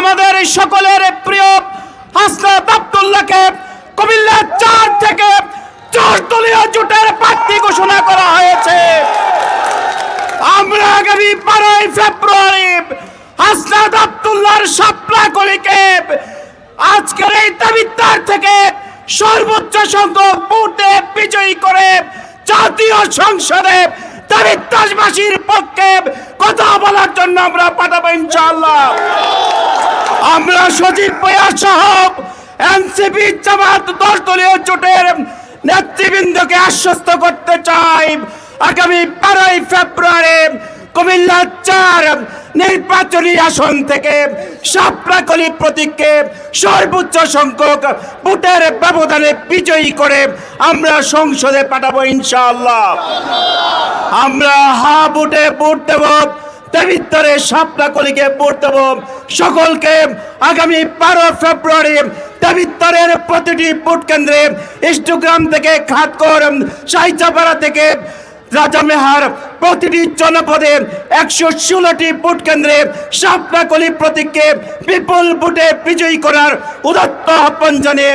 আমাদের সকলের প্রিয় হাসনাত আব্দুল্লাহকে কুমিল্লা চার থেকে চার দলীয় জোটের প্রার্থী ঘোষণা করা হয়েছে। আমরা আগামী বারোই ফেব্রুয়ারি হাসনাত আব্দুল্লাহর কলিকে আজকের এই দাবিদার থেকে সর্বোচ্চ সংখ্যক ভোটে বিজয়ী করে জাতীয় সংসদে দাবিদাসবাসীর পক্ষে কথা বলার জন্য আমরা পাঠাবো ইনশাআল্লাহ। আমরা সজীব বয়া সহ এনসিপি জামাত দশ দলীয় জোটের নেতৃবৃন্দকে আশ্বস্ত করতে চাই। আগামী বারোই ফেব্রুয়ারি কুমিল্লা চার নির্বাচনী আসন থেকে সাপড়াকলি প্রতীককে সর্বোচ্চ সংখ্যক ভোটের ব্যবধানে বিজয়ী করে আমরা সংসদে পাঠাবো ইনশাআল্লাহ। আমরা হা বুটে ভোট দেব। দেবিত্তরে সাপলা কলিকে দেব সকলকে আগামী বারো ফেব্রুয়ারি দেবিত্তরের প্রতিটি ভোট কেন্দ্রে ইষ্টগ্রাম থেকে খাতকর, সাইচাপাড়া থেকে রাজামেহার প্রতিটি জনপদে একশো ষোলোটি ভোট কেন্দ্রে সাপলা কলি প্রতীককে বিপুল ভোটে বিজয়ী করার উদাত্ত আহ্বান জানিয়ে